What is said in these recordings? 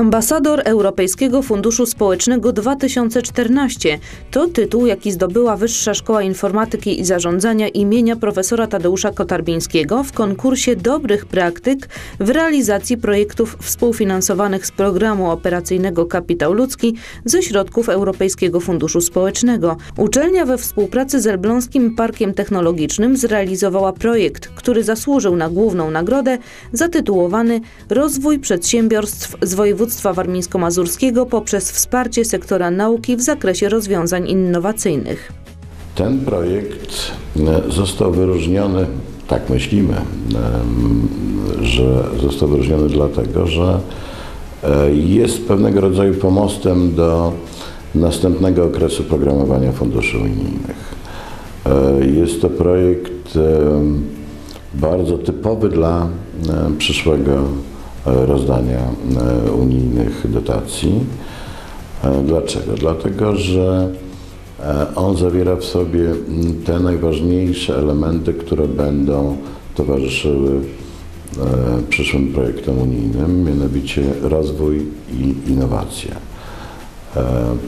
Ambasador Europejskiego Funduszu Społecznego 2014 to tytuł, jaki zdobyła Wyższa Szkoła Informatyki i Zarządzania imienia profesora Tadeusza Kotarbińskiego w konkursie dobrych praktyk w realizacji projektów współfinansowanych z programu operacyjnego Kapitał Ludzki ze środków Europejskiego Funduszu Społecznego. Uczelnia we współpracy z Elbląskim Parkiem Technologicznym zrealizowała projekt, który zasłużył na główną nagrodę zatytułowany Rozwój przedsiębiorstw z województwa województwa warmińsko-mazurskiego poprzez wsparcie sektora nauki w zakresie rozwiązań innowacyjnych. Ten projekt e, został wyróżniony, tak myślimy, że został wyróżniony dlatego, że e, jest pewnego rodzaju pomostem do następnego okresu programowania funduszy unijnych. E, jest to projekt bardzo typowy dla przyszłego rozdania e, unijnych dotacji. E, dlaczego? Dlatego, że e, on zawiera w sobie te najważniejsze elementy, które będą towarzyszyły przyszłym projektom unijnym, mianowicie rozwój i innowacje.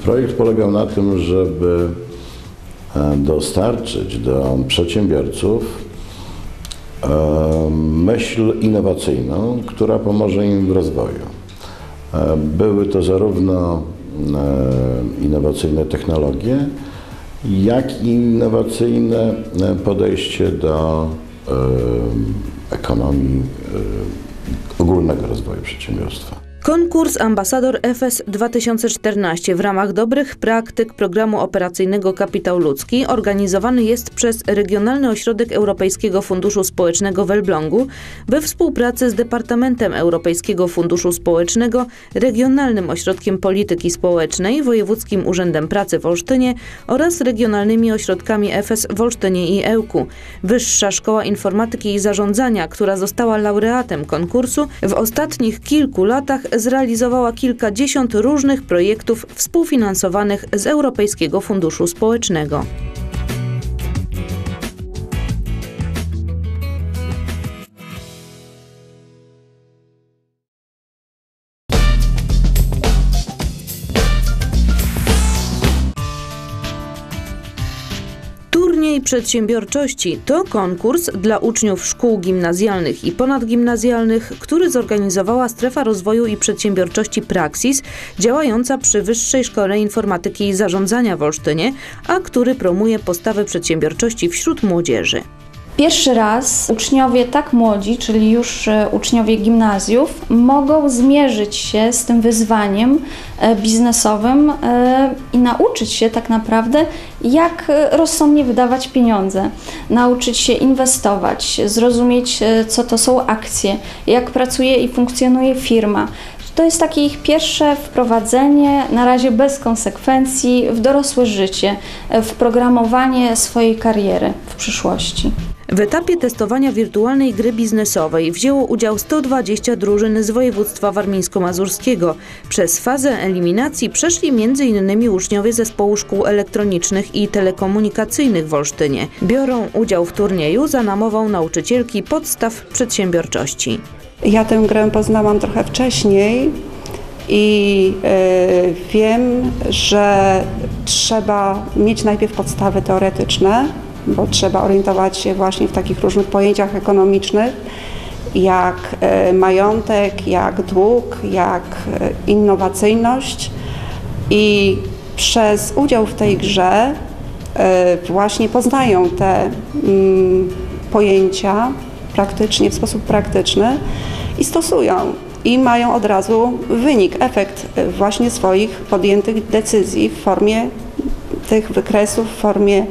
Projekt polegał na tym, żeby dostarczyć do przedsiębiorców myśl innowacyjną, która pomoże im w rozwoju. Były to zarówno innowacyjne technologie, jak i innowacyjne podejście do ekonomii ogólnego rozwoju przedsiębiorstwa. Konkurs Ambasador FS 2014 w ramach dobrych praktyk programu operacyjnego Kapitał Ludzki organizowany jest przez Regionalny Ośrodek Europejskiego Funduszu Społecznego w Elblągu we współpracy z Departamentem Europejskiego Funduszu Społecznego, Regionalnym Ośrodkiem Polityki Społecznej, Wojewódzkim Urzędem Pracy w Olsztynie oraz regionalnymi ośrodkami FS w Olsztynie i Ełku. Wyższa Szkoła Informatyki i Zarządzania, która została laureatem konkursu, w ostatnich kilku latach zrealizowała kilkadziesiąt różnych projektów współfinansowanych z Europejskiego Funduszu Społecznego. Przedsiębiorczości to konkurs dla uczniów szkół gimnazjalnych i ponadgimnazjalnych, który zorganizowała Strefa Rozwoju i Przedsiębiorczości Praxis, działająca przy Wyższej Szkole Informatyki i Zarządzania w Olsztynie, a który promuje postawę przedsiębiorczości wśród młodzieży. Pierwszy raz uczniowie tak młodzi, czyli już e, uczniowie gimnazjów, mogą zmierzyć się z tym wyzwaniem e, biznesowym e, i nauczyć się tak naprawdę, jak rozsądnie wydawać pieniądze, nauczyć się inwestować, zrozumieć, co to są akcje, jak pracuje i funkcjonuje firma. To jest takie ich pierwsze wprowadzenie, na razie bez konsekwencji, w dorosłe życie, w programowanie swojej kariery w przyszłości. W etapie testowania wirtualnej gry biznesowej wzięło udział 120 drużyn z województwa warmińsko-mazurskiego. Przez fazę eliminacji przeszli m.in. uczniowie zespołu szkół elektronicznych i telekomunikacyjnych w Olsztynie. Biorą udział w turnieju za namową nauczycielki podstaw przedsiębiorczości. Ja tę grę poznałam trochę wcześniej i yy, wiem, że trzeba mieć najpierw podstawy teoretyczne, bo trzeba orientować się właśnie w takich różnych pojęciach ekonomicznych, jak e, majątek, jak dług, jak e, innowacyjność. I przez udział w tej grze e, właśnie poznają te mm, pojęcia praktycznie, w sposób praktyczny i stosują. I mają od razu wynik, efekt właśnie swoich podjętych decyzji w formie tych wykresów, w formie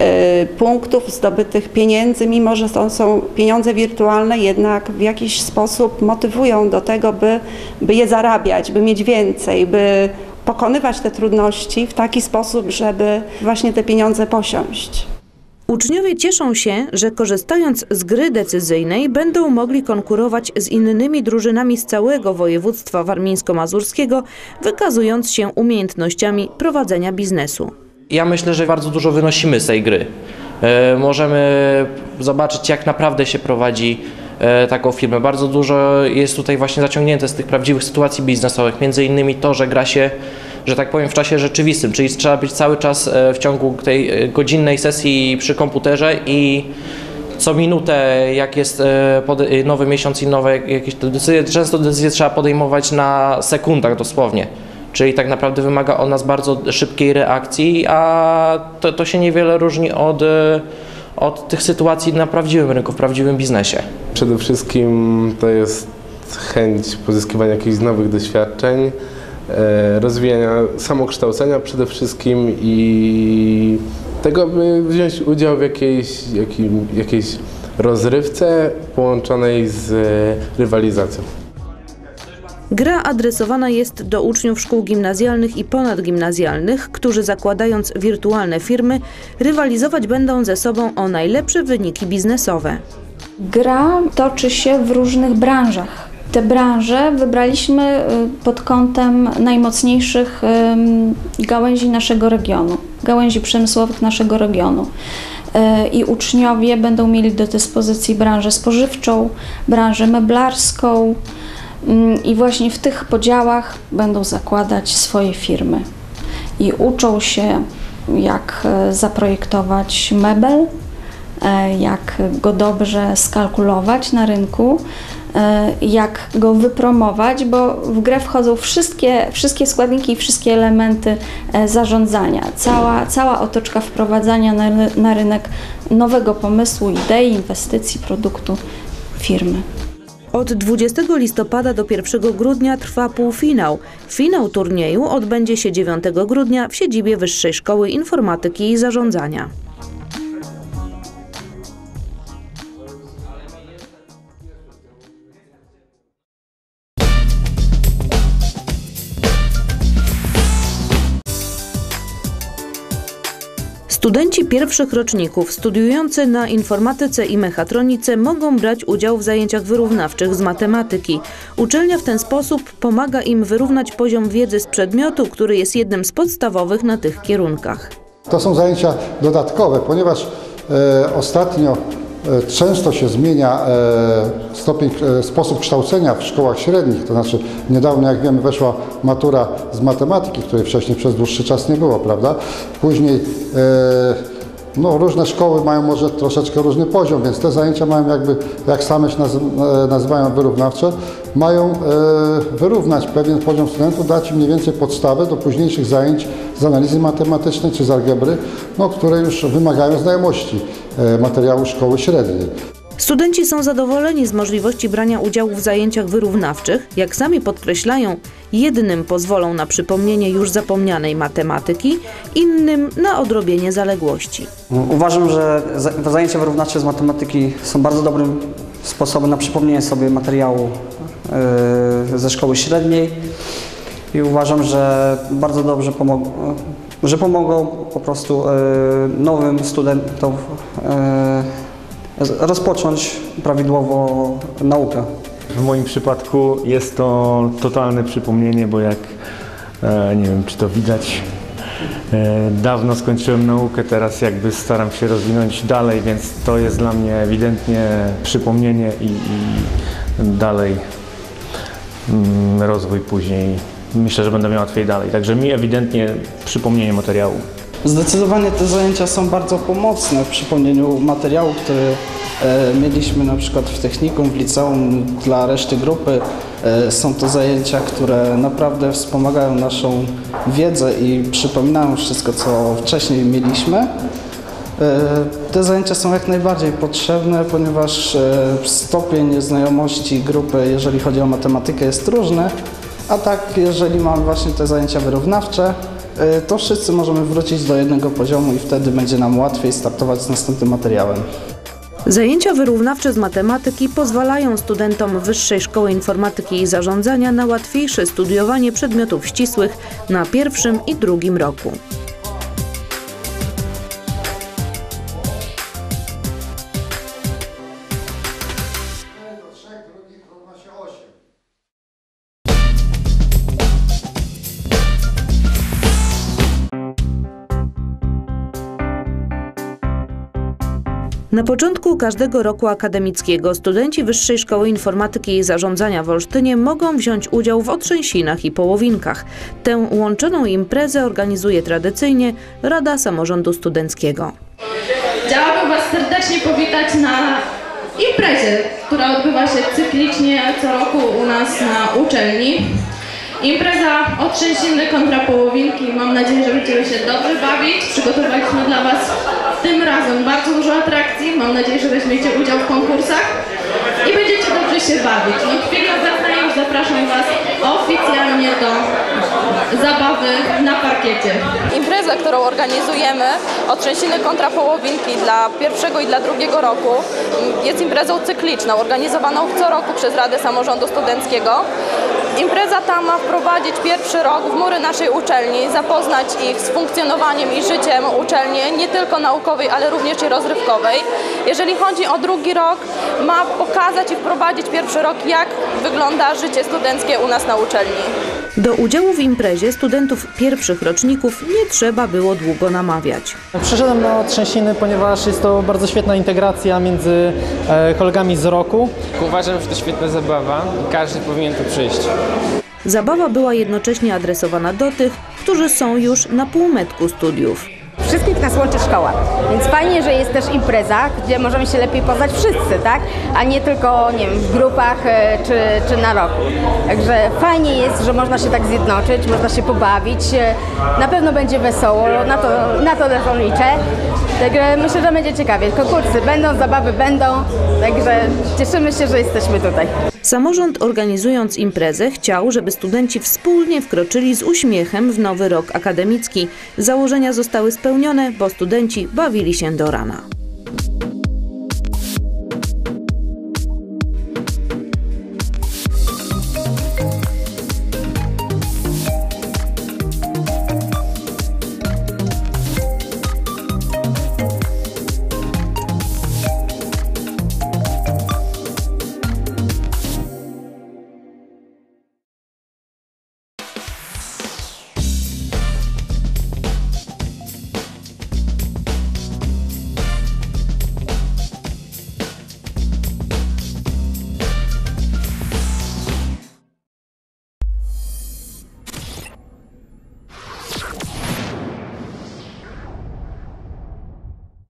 Y, punktów zdobytych pieniędzy, mimo że to są pieniądze wirtualne, jednak w jakiś sposób motywują do tego, by, by je zarabiać, by mieć więcej, by pokonywać te trudności w taki sposób, żeby właśnie te pieniądze posiąść. Uczniowie cieszą się, że korzystając z gry decyzyjnej będą mogli konkurować z innymi drużynami z całego województwa warmińsko-mazurskiego, wykazując się umiejętnościami prowadzenia biznesu ja myślę, że bardzo dużo wynosimy z tej gry. E, możemy zobaczyć, jak naprawdę się prowadzi e, taką firmę. Bardzo dużo jest tutaj właśnie zaciągnięte z tych prawdziwych sytuacji biznesowych, między innymi to, że gra się że tak powiem, w czasie rzeczywistym, czyli trzeba być cały czas e, w ciągu tej godzinnej sesji przy komputerze i co minutę, jak jest nowy miesiąc i nowe jakieś decyzje, często decyzje trzeba podejmować na sekundach dosłownie. Czyli tak naprawdę wymaga od nas bardzo szybkiej reakcji, a to, to się niewiele różni od, e, od tych sytuacji na prawdziwym rynku, w prawdziwym biznesie. Przede wszystkim to jest chęć pozyskiwania jakichś nowych doświadczeń, e, rozwijania samokształcenia przede wszystkim i tego, by wziąć udział w jakiejś, jakim, jakiejś rozrywce połączonej z rywalizacją. Gra adresowana jest do uczniów szkół gimnazjalnych i ponadgimnazjalnych, którzy zakładając wirtualne firmy, rywalizować będą ze sobą o najlepsze wyniki biznesowe. Gra toczy się w różnych branżach. Te branże wybraliśmy y, pod kątem najmocniejszych gałęzi naszego regionu, gałęzi przemysłowych naszego regionu. Y, I uczniowie będą mieli do dyspozycji branżę spożywczą, branżę meblarską i właśnie w tych podziałach będą zakładać swoje firmy. I uczą się, jak e, zaprojektować mebel, e, jak go dobrze skalkulować na rynku, e, jak go wypromować, bo w grę wchodzą wszystkie, wszystkie składniki i wszystkie elementy zarządzania. Cała, cała otoczka wprowadzania na, na rynek nowego pomysłu, idei, inwestycji, produktu, firmy. Od 20 listopada do 1 grudnia trwa półfinał. Finał turnieju odbędzie się 9 grudnia w siedzibie Wyższej Szkoły Informatyki i Zarządzania. Studenci pierwszych roczników studiujący na informatyce i mechatronice mogą brać udział w zajęciach wyrównawczych z matematyki. Uczelnia w ten sposób pomaga im wyrównać poziom wiedzy z przedmiotu, który jest jednym z podstawowych na tych kierunkach. To są zajęcia dodatkowe, ponieważ e, ostatnio często się zmienia e, stopień, e, sposób kształcenia w szkołach średnich. To znaczy niedawno, jak wiemy, weszła matura z matematyki, której wcześniej przez dłuższy czas nie było, prawda? Później e, no, różne szkoły mają może troszeczkę różny poziom, więc te zajęcia mają jakby, jak same się naz- e, nazywają wyrównawcze, mają e, wyrównać pewien poziom studentów, dać im mniej więcej podstawę do późniejszych zajęć z analizy matematycznej czy z algebry, no, które już wymagają znajomości e, materiału szkoły średniej. Studenci są zadowoleni z możliwości brania udziału w zajęciach wyrównawczych. Jak sami podkreślają, jednym pozwolą na przypomnienie już zapomnianej matematyki, innym na odrobienie zaległości. Uważam, że za- zajęcia wyrównawcze z matematyki są bardzo dobrym sposobem na przypomnienie sobie materiału e, ze szkoły średniej i uważam, że bardzo dobrze pomogą, że pomogą po prostu e, nowym studentom e, rozpocząć prawidłowo naukę. W moim przypadku jest to totalne przypomnienie, bo jak e, nie wiem, czy to widać, e, dawno skończyłem naukę, teraz jakby staram się rozwinąć dalej, więc to jest dla mnie ewidentnie przypomnienie i, i dalej mm, rozwój później. Myślę, że będę miał łatwiej dalej. Także mi ewidentnie przypomnienie materiału. Zdecydowanie te zajęcia są bardzo pomocne w przypomnieniu materiału, który e, mieliśmy na przykład w technikum, w liceum dla reszty grupy. E, są to zajęcia, które naprawdę wspomagają naszą wiedzę i przypominają wszystko, co wcześniej mieliśmy. E, Te zajęcia są jak najbardziej potrzebne, ponieważ stopień znajomości grupy, jeżeli chodzi o matematykę, jest różny, a tak, jeżeli mamy właśnie te zajęcia wyrównawcze, to wszyscy możemy wrócić do jednego poziomu i wtedy będzie nam łatwiej startować z następnym materiałem. Zajęcia wyrównawcze z matematyki pozwalają studentom Wyższej Szkoły Informatyki i Zarządzania na łatwiejsze studiowanie przedmiotów ścisłych na pierwszym i drugim roku. Na początku każdego roku akademickiego studenci Wyższej Szkoły Informatyki i Zarządzania w Olsztynie mogą wziąć udział w otrzęsinach i połowinkach. Tę łączoną imprezę organizuje tradycyjnie Rada Samorządu Studenckiego. Chciałabym Was serdecznie powitać na imprezie, która odbywa się cyklicznie co roku u nas na uczelni. Impreza otrzęsiny kontra połowinki. Mam nadzieję, że będziemy się dobrze bawić. Przygotowaliśmy dla Was tym razem bardzo dużo atrakcji. Mam nadzieję, że weźmiecie udział w konkursach i będziecie dobrze się bawić. No chwilę obecnej już zapraszam Was oficjalnie do zabawy na parkiecie. Impreza, którą organizujemy, Otrzęsiny kontra Połowinki dla pierwszego i dla drugiego roku, jest imprezą cykliczną, organizowaną co roku przez Radę Samorządu Studenckiego. Impreza ta ma wprowadzić pierwszy rok w mury naszej uczelni, zapoznać ich z funkcjonowaniem i życiem uczelni, nie tylko naukowej, ale również i rozrywkowej. Jeżeli chodzi o drugi rok, ma pokazać i wprowadzić pierwszy rok, jak wygląda życie studenckie u nas na uczelni. Do udziału w imprezie studentów pierwszych roczników nie trzeba było długo namawiać. Przyszedłem na trzęsiny, ponieważ jest to bardzo świetna integracja między e, kolegami z roku. Uważam, że to świetna zabawa i każdy powinien tu przyjść. Zabawa była jednocześnie adresowana do tych, którzy są już na półmetku studiów. Wszystkich nas łączy szkoła, więc fajnie, że jest też impreza, gdzie możemy się lepiej poznać wszyscy, tak? A nie tylko, nie wiem, w grupach e, czy, czy na roku. Także fajnie jest, że można się tak zjednoczyć, można się pobawić. E, Na pewno będzie wesoło, na to, na to też liczę. Także myślę, że będzie ciekawie. Konkursy będą, zabawy będą, także cieszymy się, że jesteśmy tutaj. Samorząd organizując imprezę chciał, żeby studenci wspólnie wkroczyli z uśmiechem w nowy rok akademicki. Założenia zostały spełnione, bo studenci bawili się do rana.